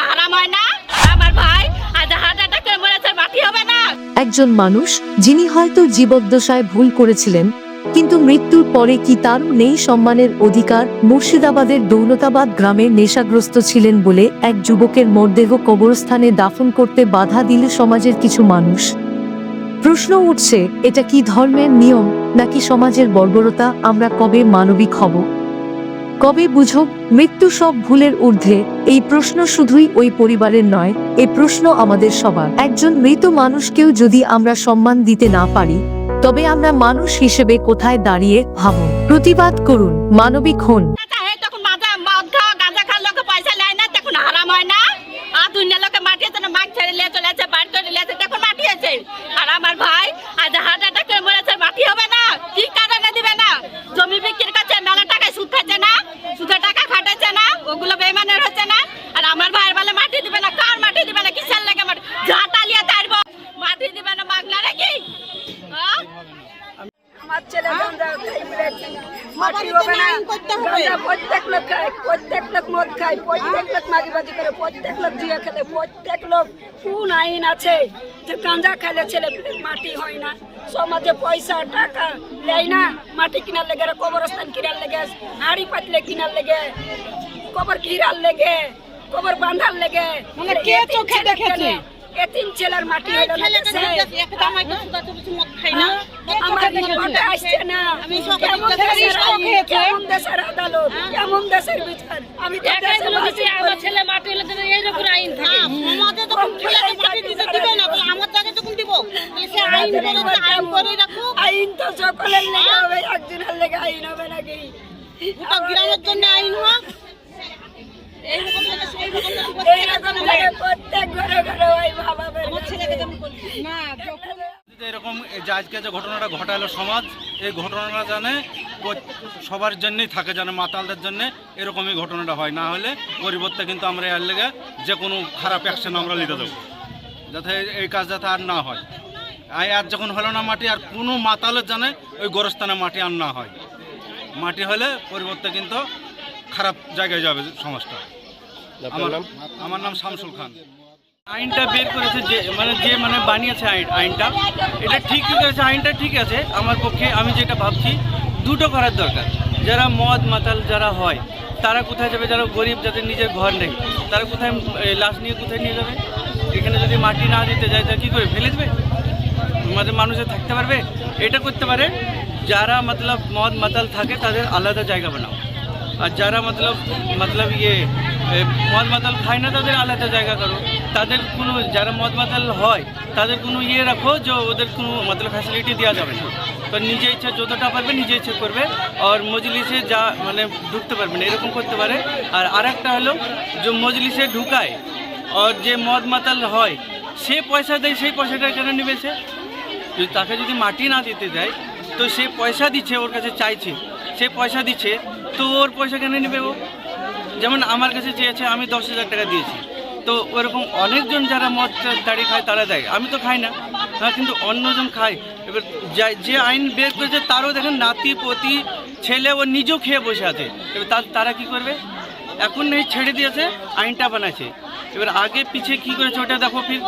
না হয় না। আমার ভাই একজন মানুষ, যিনি হয়তো জীবদ্দশায় ভুল করেছিলেন, কিন্তু মৃত্যুর পরে কি তার নেই সম্মানের অধিকার? মুর্শিদাবাদের দৌলতাবাদ গ্রামে নেশাগ্রস্ত ছিলেন বলে এক যুবকের মরদেহ কবরস্থানে দাফন করতে বাধা দিল সমাজের কিছু মানুষ। প্রশ্ন উঠছে, এটা কি ধর্মের নিয়ম, নাকি সমাজের বর্বরতা? আমরা কবে মানবিক হব? কবে বুঝব মৃত্যু সব ভুলের ঊর্ধ্বে? এই প্রশ্ন শুধুই ওই পরিবারের নয় এই প্রশ্ন আমাদের সবার। একজন মৃত মানুষকেও যদি আমরা সম্মান দিতে না পারি, তবে আমরা মানুষ হিসেবে কোথায় দাঁড়িয়ে ভাবুন প্রতিবাদ করুন, মানবিক হন। চাহে তখন মাজা মদ খাওয়া গাঁজা খাওয়া লোকে পয়সা নেয় না তখন হারাম হয় না আর দুনিয়া লোকে মাটিয়েছে না মাছ ছেড়ে লিয়ে চলে আছে বাড়ি চলে লিয়েছে তখন মাটিয়েছে আর আমার ভাই আজ হার্ট অ্যাটাক করে মরেছে মাটি হবে না কি কারণে দিবে না জমি বিক্রি করছে মেলা টাকায় সুদ খাচ্ছে না সুদের টাকা খাটাচ্ছে না ওগুলো বেমানের হচ্ছে না আর আমার ভাইয়ের বলে মাটি দিবে না কার মাটি দিবে না কিসের লেগে মাটি ঝাঁটা লিয়ে তারবো মাটি দিবে না মাগনা নাকি হ্যাঁ আমার ছেলে গাঁজা খাই বেড়েছে। মাটি হবে। না প্রত্যেক লোক খায় প্রত্যেক লোক মদ খায় প্রত্যেক লোক মাগিবাজি করে প্রত্যেক লোক জিয়া খেলে প্রত্যেক লোক কোন আইন আছে। যে গাঁজা খেলে ছেলে মাটি হয় না। সমাজে পয়সা টাকা দেয় না। মাটি কিনার লেগে কবরস্থান কিনার লেগে হাড়ি পাতলে কিনার লেগে কবর ঘিরার লেগে কবর বাঁধার লেগে। মানে কে চোখে দেখেছে? এতিম ছেলের মাটি হলো না? আমার রিপোর্টে আসছে না। কেমন আইন, কেমন দেশের আদালত কেমন দেশের বিচার? আমি তো বাস করি। আইন তো সকলের লেগে হবে একজনের লেগে আইন হবে নাকি? গ্রামের জন্য আইন হোক। এইরকম প্রত্যেক ঘরে ঘরে ওই ভাবাবের যে এরকম যে আজকে যে ঘটনাটা ঘটালো সমাজ এই ঘটনাটা জানে সবার জন্যই থাকে জানে মাতালদের জন্য এরকমই ঘটনাটা হয়। না হলে পরিবর্তে কিন্তু আমরা এর লেগে যে কোনো খারাপ অ্যাকশন আমরা নিতে দেবো। যাতে এই- কাজ যাতে আর না হয়। আর আর যখন হলো না মাটি আর কোনো মাতালের জানে ওই গোরস্থানে মাটি আর না হয়। মাটি হলে পরিবর্তে কিন্তু খারাপ জায়গায় যাবে সমাজটা। আমার আমার নাম শামসুল খান। আইনটা বের করেছে যে মানে যে মানে বানিয়েছে আইন, আইনটা। এটা ঠিকই করেছে? আইনটা ঠিক আছে। আমার পক্ষে আমি যেটা ভাবছি, দুটো করার দরকার। যারা মদ মাতাল যারা হয়, তারা কোথায় যাবে? যারা গরিব, যাদের নিজের ঘর নেই, তারা কোথায় লাশ নিয়ে কোথায় নিয়ে যাবে? এখানে যদি মাটি না দিতে যায়, তা কী করে? ফেলে দেবে? আমাদের মানুষে থাকতে পারবে? এটা করতে পারে, যারা মতলব মদ মাতাল থাকে, তাদের আলাদা জায়গা বানাও। আর যারা মতলব মতলব ইয়ে মদ মাতাল খায় না, তাদের আলাদা জায়গা করো। তাদের কোনো, যারা মদ মাতাল হয়, তাদের কোনো ইয়ে রাখো যে ওদের কোনো মতলব ফ্যাসিলিটি দেওয়া যাবে না। তো নিজে ইচ্ছা যতটা পারবে, নিজে ইচ্ছে করবে। আর মজলিসে যা মানে ঢুকতে পারবে না, এরকম করতে পারে। আর আরেকটা হলো, যে মজলিসে ঢুকায়, আর যে মদ মাতাল হয়, সে পয়সা দেয়, সেই পয়সাটা কেন নেবে সে? যদি তাকে যদি মাটি না দিতে দেয়, তো সে পয়সা দিচ্ছে, ওর কাছে চাইছে। সে পয়সা দিচ্ছে, তো ওর পয়সা কেন নেবে ও? যেমন আমার কাছে চেয়েছে আমি দশ হাজার টাকা দিয়েছি। তো ওরকম অনেকজন যারা মদ দাড়ি খায় তারা দেয়। আমি তো খাই না। হ্যাঁ কিন্তু অন্যজন খায়। এবার যা- যে আইন বের করেছে তারও দেখেন নাতি পতি ছেলে ও নিজেও খেয়ে বসে আছে। এবার তারা কি করবে? এখন নেই ছেড়ে দিয়েছে আইনটা বানাচ্ছে এবার আগে পিছিয়ে কি করেছে ওটা দেখো ফির।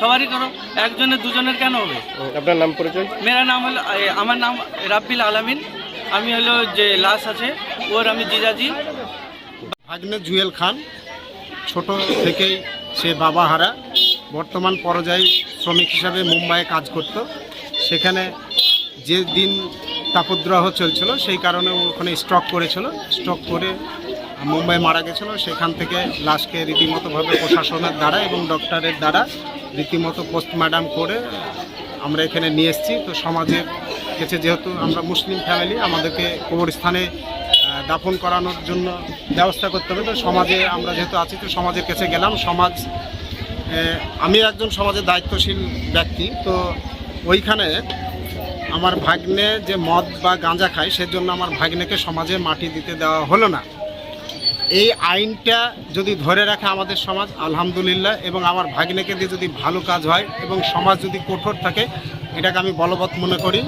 সবারই করো। একজনের দুজনের কেন হবে? আপনার নাম পরিচয়? মেরা নাম হলো আমার নাম রাব্বিল আলামিন। আমি হলো যে লাশ আছে ওর আমি জিজাজি। ভাগ্নে জুয়েল খান, ছোট থেকেই সে বাবা হারা। বর্তমান পর্যায়ে শ্রমিক হিসাবে মুম্বাইয়ে কাজ করত। সেখানে যে দিন তাপদ্রহ চলছিল, সেই কারণে ওখানে স্ট্রক করেছিল। স্ট্রক করে মুম্বাই মারা গেছিল। সেখান থেকে লাশকে রীতিমতোভাবে প্রশাসনের দ্বারা এবং ডক্টরের দ্বারা রীতিমতো পোস্টমার্টাম করে আমরা এখানে নিয়ে এসেছি। তো সমাজের কাছে যেহেতু আমরা মুসলিম ফ্যামিলি আমাদেরকে কবরস্থানে দাফন করানোর জন্য ব্যবস্থা করতে হবে। তো সমাজে আমরা যেহেতু আছি, তো সমাজের কাছে গেলাম। সমাজ আমি একজন সমাজের দায়িত্বশীল ব্যক্তি। তো ওইখানে আমার ভাগ্নে যে মদ বা গাঁজা খায়, সেজন্য আমার ভাগ্নেকে সমাজে মাটি দিতে দেওয়া হলো না। এই আইনটা যদি ধরে রাখে আমাদের সমাজ আলহামদুলিল্লাহ এবং আমার ভাগ্নেকে দিয়ে যদি ভালো কাজ হয় এবং সমাজ যদি কঠোর থাকে এটাকে আমি বলবৎ মনে করি।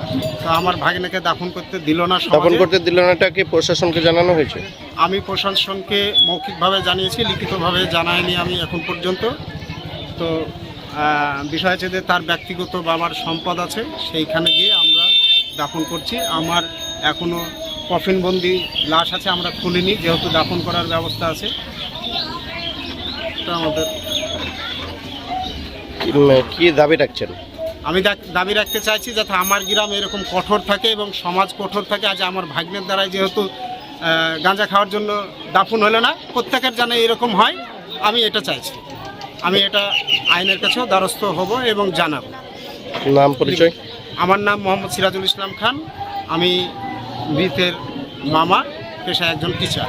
তো আমার ভাগ্নেকে দাফন করতে দিল না দাফন করতে দিল না এটা কি প্রশাসনকে জানানো হয়েছে? আমি প্রশাসনকে মৌখিকভাবে জানিয়েছি লিখিতভাবে জানাইনি আমি এখন পর্যন্ত। তো বিষয় হচ্ছে যে তার ব্যক্তিগত বাবার সম্পদ আছে সেইখানে গিয়ে আমরা দাফন করছি। আমার এখনও কফিনবন্দি লাশ আছে আমরা খুলিনি যেহেতু দাফন করার ব্যবস্থা আছে। তো আমাদের কি- দাবি রাখছেন? আমি দাবি রাখতে চাইছি যাতে আমার গ্রাম এরকম কঠোর থাকে এবং সমাজ কঠোর থাকে। আজ আমার ভাগ্নের দ্বারাই যেহেতু গাঁজা খাওয়ার জন্য দাফন হলো না প্রত্যেকের যেন এরকম হয়। আমি এটা চাইছি। আমি এটা আইনের কাছেও দ্বারস্থ হব এবং জানাব। নাম পরিচয়? আমার নাম মোহাম্মদ সিরাজুল ইসলাম খান। আমি মৃতের মামা পেশায় একজন টিচার